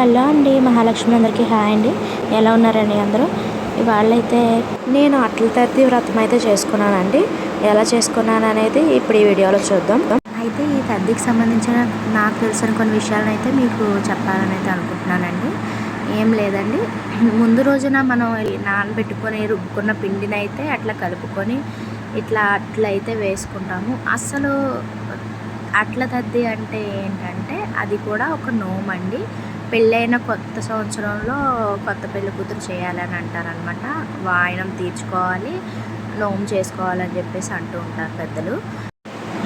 Hello అండి మహాలక్ష్మి అందరికీ hi అండి. ఎలా ఉన్నారండి అందరూ? ఇవాళైతే నేను అట్ల తద్ది వ్రతం అయితే చేసుకున్నానండి. ఎలా చేసుకున్నాను అనేది ఇప్పుడు ఈ వీడియోలో చూద్దాం. అయితే ఈ తద్దికి సంబంధించిన నాకు తెలిసిన కొన్ని విషయాలను అయితే మీకు చెప్పాలని అయితే అనుకుంటున్నానండి. ఏం లేదండి. ముందు రోజున మనం నానబెట్టుకొని రుబ్బుకున్న పిండిని అయితే అట్లా కలుపుకొని ఇట్లా అట్లయితే వేసుకుంటాము. అసలు అట్ల తద్ది అంటే ఏంటంటే అది కూడా ఒక నోమండి. అండి పెళ్ళైన కొత్త సంవత్సరంలో కొత్త పెళ్ళి కూతురు చేయాలని అంటారనమాట వాయనం తీర్చుకోవాలి నోము చేసుకోవాలని చెప్పేసి అంటూ ఉంటారు పెద్దలు.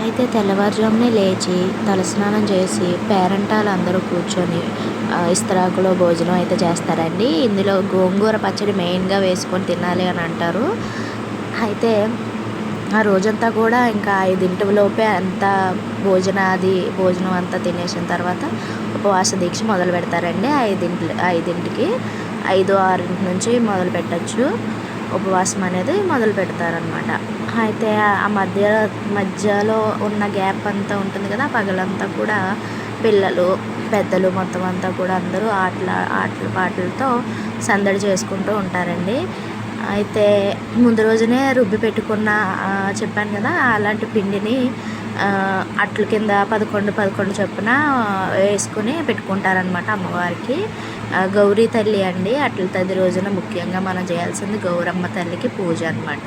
అయితే తెల్లవారుజామునే లేచి తలస్నానం చేసి పేరెంటాలు అందరూ కూర్చొని ఇస్త్రాకులో ఇస్తరాకులో భోజనం అయితే చేస్తారండి. ఇందులో గోంగూర పచ్చడి మెయిన్గా వేసుకొని తినాలి అని అంటారు. అయితే ఆ రోజంతా కూడా ఇంకా ఐదింటి లోపే అంతా భోజనాది భోజనం అంతా తినేసిన తర్వాత ఉపవాస దీక్ష మొదలు పెడతారండి. ఐదింటి ఐదింటికి ఐదు ఆరింటి నుంచి మొదలు పెట్టచ్చు. ఉపవాసం అనేది మొదలు పెడతారనమాట అయితే ఆ మధ్య మధ్యలో ఉన్న గ్యాప్ అంతా ఉంటుంది కదా పగలంతా కూడా పిల్లలు పెద్దలు మొత్తం అంతా కూడా అందరూ ఆటల ఆటల పాటలతో సందడి చేసుకుంటూ ఉంటారండి. అయితే ముందు రోజునే రుబ్బి పెట్టుకున్న చెప్పాను కదా అలాంటి పిండిని అట్ల కింద పదకొండు పదకొండు చొప్పున వేసుకుని పెట్టుకుంటారనమాట అమ్మవారికి. గౌరీ తల్లి అండి అట్ల తల్లి రోజున ముఖ్యంగా మనం చేయాల్సింది గౌరమ్మ తల్లికి పూజ అనమాట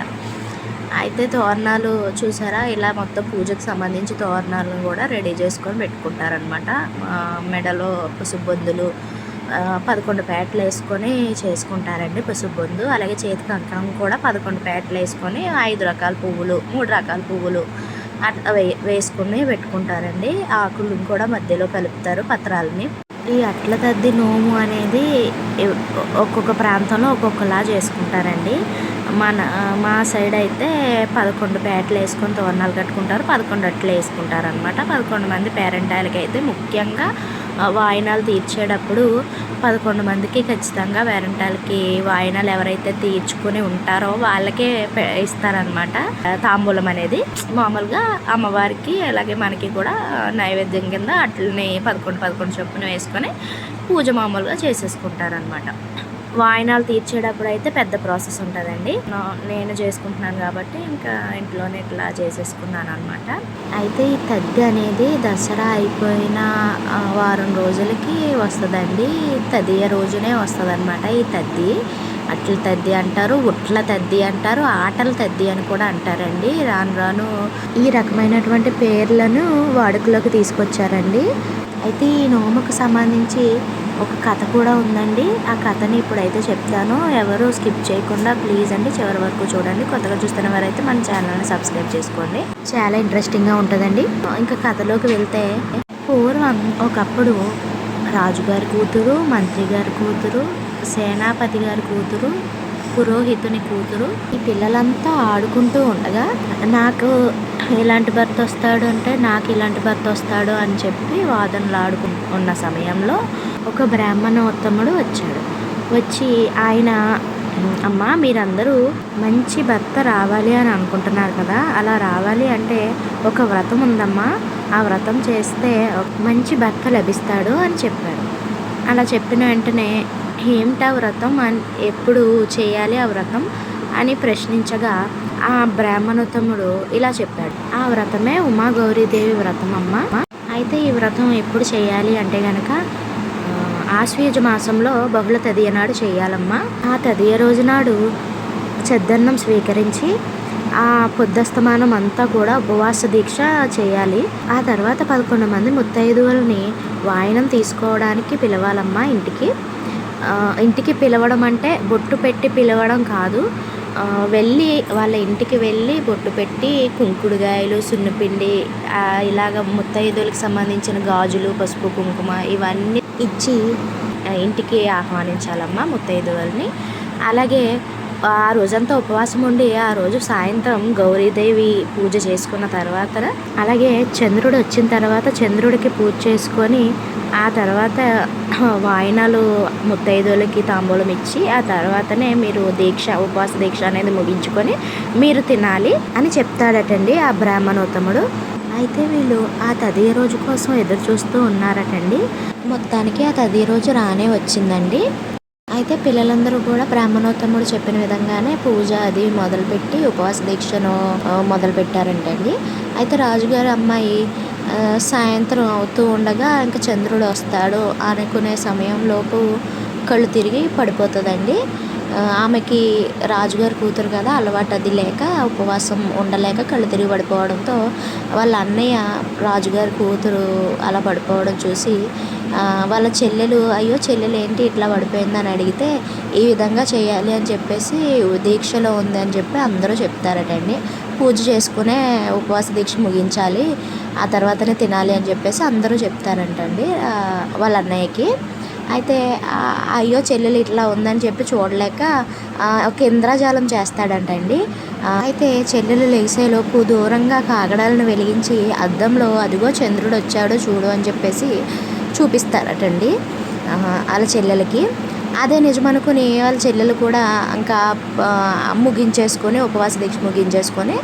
అయితే తోరణాలు చూసారా? ఇలా మొత్తం పూజకు సంబంధించి తోరణాలను కూడా రెడీ చేసుకొని పెట్టుకుంటారనమాట మెడలో పసుబొందులు పదకొండు పేటలు వేసుకొని చేసుకుంటారండి పసుబొందు అలాగే చేతికి కంకణం కూడా పదకొండు పేటలు వేసుకొని ఐదు రకాల పువ్వులు మూడు రకాల పువ్వులు అట్లా వే వేసుకుని పెట్టుకుంటారండి. ఆకులు కూడా మధ్యలో కలుపుతారు పత్రాలని. ఈ అట్ల తద్ది నోము అనేది ఒక్కొక్క ప్రాంతంలో ఒక్కొక్కలా చేసుకుంటారండి. మన మా సైడ్ అయితే పదకొండు పేటలు వేసుకొని తోరణాలు కట్టుకుంటారు. పదకొండు అట్లు వేసుకుంటారు అనమాట పదకొండు మంది పేరెంటాలకి అయితే ముఖ్యంగా వాయినాలు తీర్చేటప్పుడు పదకొండు మందికి ఖచ్చితంగా వెరంటాలకి వాయినాలు ఎవరైతే తీర్చుకుని ఉంటారో వాళ్ళకే ఇస్తారనమాట తాంబూలం అనేది మామూలుగా అమ్మవారికి అలాగే మనకి కూడా నైవేద్యం కింద అట్లని పదకొండు పదకొండు చొప్పున వేసుకొని పూజ మామూలుగా చేసేసుకుంటారనమాట వాయినాలు తీర్చేటప్పుడు అయితే పెద్ద ప్రాసెస్ ఉంటుందండి. నేను చేసుకుంటున్నాను కాబట్టి ఇంకా ఇంట్లోనే ఇట్లా చేసేసుకున్నాను అనమాట అయితే ఈ తద్ది అనేది దసరా అయిపోయిన వారం రోజులకి వస్తుందండి. తదియ రోజునే వస్తుంది ఈ తద్ది. అట్ల తద్ది అంటారు ఉట్ల తద్ది అంటారు ఆటల తద్ది అని కూడా అంటారండి. రాను రాను ఈ రకమైనటువంటి పేర్లను వాడుకలోకి తీసుకొచ్చారండి. అయితే ఈ నోముకు సంబంధించి ఒక కథ కూడా ఉందండి. ఆ కథని ఇప్పుడైతే చెప్తాను. ఎవరు స్కిప్ చేయకుండా ప్లీజ్ అండి చివరి వరకు చూడండి. కొత్తగా చూస్తున్న వారైతే మన ఛానల్ని సబ్స్క్రైబ్ చేసుకోండి. చాలా ఇంట్రెస్టింగ్గా ఉంటుందండి. ఇంకా కథలోకి వెళ్తే పూర్వం ఒకప్పుడు రాజుగారి కూతురు మంత్రి గారి కూతురు సేనాపతి గారి కూతురు పురోహితుని కూతురు ఈ పిల్లలంతా ఆడుకుంటూ ఉండగా నాకు ఇలాంటి భర్త వస్తాడు అంటే నాకు ఇలాంటి భర్త వస్తాడు అని చెప్పి వాదనలు ఆడుకు ఉన్న సమయంలో ఒక బ్రాహ్మణోత్తముడు వచ్చాడు. వచ్చి ఆయన అమ్మ మీరందరూ మంచి భర్త రావాలి అని అనుకుంటున్నారు కదా అలా రావాలి అంటే ఒక వ్రతం ఉందమ్మా ఆ వ్రతం చేస్తే మంచి భర్త లభిస్తాడు అని చెప్పాడు. అలా చెప్పిన వెంటనే ఏమిటా వ్రతం? అని ఎప్పుడు చేయాలి ఆ వ్రతం? అని ప్రశ్నించగా ఆ బ్రాహ్మణోత్తముడు ఇలా చెప్పాడు. ఆ వ్రతమే ఉమా గౌరీదేవి వ్రతం అమ్మ. అయితే ఈ వ్రతం ఎప్పుడు చేయాలి అంటే గనక ఆశ్వయుజ మాసంలో బహుళ తదియ నాడు చేయాలమ్మా. ఆ తదియ రోజు నాడు చెద్దన్నం స్వీకరించి ఆ పొద్దస్తమానం అంతా కూడా ఉపవాస దీక్ష చేయాలి. ఆ తర్వాత పదకొండు మంది ముత్తైదువులని వాయనం తీసుకోవడానికి పిలవాలమ్మా ఇంటికి. ఇంటికి పిలవడం అంటే బొట్టు పెట్టి పిలవడం కాదు. వెళ్ళి వాళ్ళ ఇంటికి వెళ్ళి బొట్టు పెట్టి కుంకుడుగాయలు సున్నపిండి ఇలాగ ముత్తైదువులకు సంబంధించిన గాజులు పసుపు కుంకుమ ఇవన్నీ ఇచ్చి ఇంటికి ఆహ్వానించాలమ్మా ముత్తైదువుల్ని. అలాగే ఆ రోజంతా ఉపవాసం ఉండి ఆ రోజు సాయంత్రం గౌరీదేవి పూజ చేసుకున్న తర్వాత అలాగే చంద్రుడు వచ్చిన తర్వాత చంద్రుడికి పూజ చేసుకొని ఆ తర్వాత వాయినాలు ముత్తైదులకి తాంబూలం ఇచ్చి ఆ తర్వాతనే మీరు దీక్ష ఉపవాస దీక్ష అనేది ముగించుకొని మీరు తినాలి అని చెప్తాడటండి ఆ బ్రాహ్మణోత్తముడు. అయితే వీళ్ళు ఆ తదియ రోజు కోసం ఎదురు చూస్తూ ఉన్నారటండి. మొత్తానికి ఆ తది రోజు రానే వచ్చిందండి. అయితే పిల్లలందరూ కూడా బ్రాహ్మణోత్తముడు చెప్పిన విధంగానే పూజ అది మొదలుపెట్టి ఉపవాస దీక్షను మొదలుపెట్టారంటండి. అయితే రాజుగారి అమ్మాయి సాయంత్రం అవుతూ ఉండగా ఇంకా చంద్రుడు వస్తాడు. అనుకునే సమయంలోపు కళ్ళు తిరిగి పడిపోతుందండి. ఆమెకి రాజుగారి కూతురు కదా అలవాటు అది లేక ఉపవాసం ఉండలేక కళ్ళు తిరిగి పడిపోవడంతో వాళ్ళ అన్నయ్య రాజుగారి కూతురు అలా పడిపోవడం చూసి వాళ్ళ చెల్లెలు అయ్యో చెల్లెలు ఏంటి ఇట్లా పడిపోయిందని అడిగితే ఈ విధంగా చేయాలి అని చెప్పేసి దీక్షలో ఉంది అని చెప్పి అందరూ చెప్తారటండి. పూజ చేసుకునే ఉపవాస దీక్ష ముగించాలి ఆ తర్వాతనే తినాలి అని చెప్పేసి అందరూ చెప్తారంటండి వాళ్ళ అన్నయ్యకి. అయితే అయ్యో చెల్లెలు ఇట్లా ఉందని చెప్పి చూడలేక ఒక ఇంద్రజాలం చేస్తాడంటండి. అయితే చెల్లెలు లేసేలోపు దూరంగా కాగడాలను వెలిగించి అద్దంలో అదిగో చంద్రుడు వచ్చాడు చూడు అని చెప్పేసి చూపిస్తారటండి. వాళ్ళ చెల్లెలకి. అదే నిజమనుకుని వాళ్ళ చెల్లెలు కూడా ఇంకా ముగించేసుకొని ఉపవాస దీక్ష ముగించేసుకొని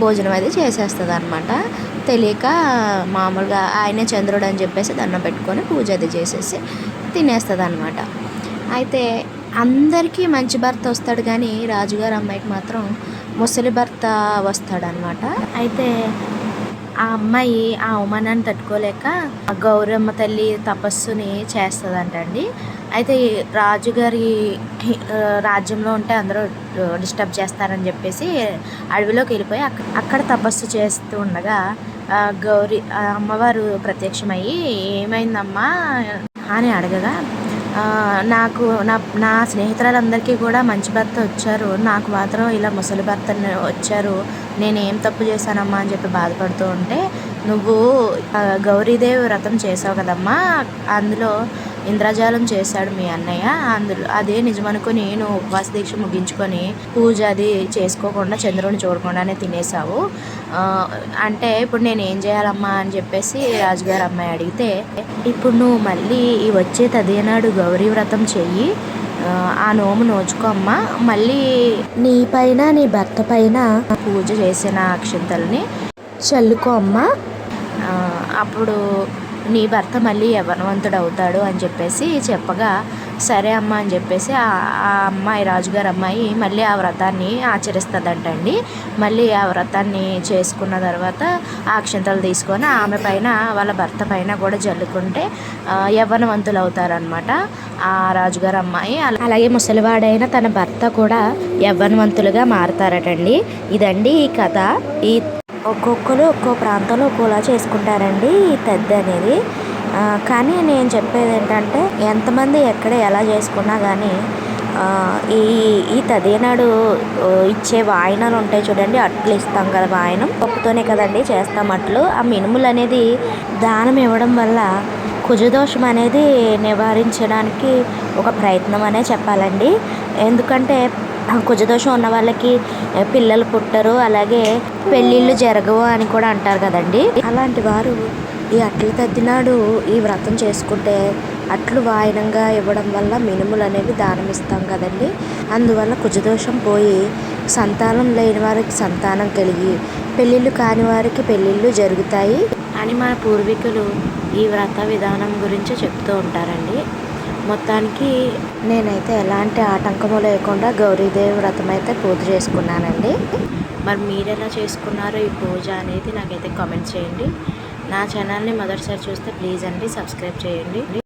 భోజనం అది చేసేస్తుంది అనమాట తెలియక మామూలుగా ఆయనే చంద్రుడు అని చెప్పేసి దండం పెట్టుకొని పూజ అది చేసేసి తినేస్తుంది అనమాట అయితే అందరికీ మంచి భర్త వస్తాడు కానీ రాజుగారు అమ్మాయికి మాత్రం ముసలి భర్త వస్తాడనమాట అయితే ఆ అమ్మాయి ఆ అవమానాన్ని తట్టుకోలేక ఆ గౌరమ్మ తల్లి తపస్సుని చేస్తుందంటండి. అయితే రాజుగారి రాజ్యంలో ఉంటే అందరూ డిస్టర్బ్ చేస్తారని చెప్పేసి అడవిలోకి వెళ్ళిపోయి అక్కడ తపస్సు చేస్తూ ఉండగా గౌరీ ఆ అమ్మవారు ప్రత్యక్షమయ్యి ఏమైందమ్మా? అని అడగగా నాకు నా నా స్నేహితురాలందరికీ కూడా మంచి భర్త వచ్చారు. నాకు మాత్రం ఇలా ముసలి భర్త వచ్చారు. నేను ఏం తప్పు చేశానమ్మా అని చెప్పి బాధపడుతూ ఉంటే నువ్వు గౌరీదేవి వ్రతం చేసావు కదమ్మా. అందులో ఇంద్రజాలం చేశాడు మీ అన్నయ్య. అందులో అదే నిజమనుకుని నువ్వు ఉపవాస దీక్ష ముగించుకొని పూజ అది చేసుకోకుండా చంద్రుని చూడకుండానే తినేసావు అంటే ఇప్పుడు నేను ఏం చేయాలమ్మా అని చెప్పేసి రాజుగారు అమ్మాయి అడిగితే ఇప్పుడు నువ్వు మళ్ళీ ఈ వచ్చే తదేనాడు గౌరీ వ్రతం చెయ్యి. ఆ, నోము నోచుకో అమ్మా. మళ్ళీ నీ పైన నీ భర్త పైన పూజ చేసిన అక్షంతల్ని చల్లుకో అమ్మా. అప్పుడు నీ భర్త మళ్ళీ యవ్వనవంతుడు అవుతాడు అని చెప్పేసి చెప్పగా సరే అమ్మ అని చెప్పేసి ఆ అమ్మాయి రాజుగారి అమ్మాయి మళ్ళీ ఆ వ్రతాన్ని ఆచరిస్తుందంటండి. మళ్ళీ ఆ వ్రతాన్ని చేసుకున్న తర్వాత ఆ అక్షంతలు తీసుకొని ఆమె పైన వాళ్ళ భర్త పైన కూడా జల్లుకుంటే యవ్వనవంతులు అవుతారనమాట ఆ రాజుగారి అమ్మాయి. అలాగే ముసలివాడైన తన భర్త కూడా యవ్వనవంతులుగా మారతారటండి. ఇదండి ఈ కథ. ఈ ఒక్కొక్కరు ఒక్కో ప్రాంతంలో ఒక్కోలా చేసుకుంటారండి ఈ తద్ది అనేది. కానీ నేను చెప్పేది ఏంటంటే ఎంతమంది ఎక్కడ ఎలా చేసుకున్నా కానీ ఈ ఈ తదేనాడు ఇచ్చే వాయినాలు ఉంటాయి చూడండి అట్లు ఇస్తాం కదా వాయనం. పప్పుతోనే కదండి చేస్తాం అట్లు. ఆ మినుములు అనేది దానం ఇవ్వడం వల్ల కుజదోషం అనేది నివారించడానికి ఒక ప్రయత్నం అనే చెప్పాలండి. ఎందుకంటే కుజదోషం ఉన్న వాళ్ళకి పిల్లలు పుట్టరు అలాగే పెళ్ళిళ్ళు జరగవు అని కూడా అంటారు కదండి. అలాంటి వారు ఈ అట్ల తద్దినాడు ఈ వ్రతం చేసుకుంటే అట్లు వాయనంగా ఇవ్వడం వల్ల మినుములు అనేవి దానం ఇస్తాం కదండి. అందువల్ల కుజదోషం పోయి సంతానం లేని వారికి సంతానం కలిగి పెళ్ళిళ్ళు కాని వారికి పెళ్ళిళ్ళు జరుగుతాయి అని మన పూర్వీకులు ఈ వ్రత విధానం గురించి చెప్తూ ఉంటారండి. మొత్తానికి నేనైతే ఎలాంటి ఆటంకము లేకుండా గౌరీదేవి వ్రతం అయితే పూజ చేసుకున్నానండి. మరి మీరు ఎలా చేసుకున్నారో ఈ పూజ అనేది నాకైతే కామెంట్ చేయండి. నా ఛానల్ని మొదటిసారి చూస్తే ప్లీజ్ అండి సబ్స్క్రైబ్ చేయండి.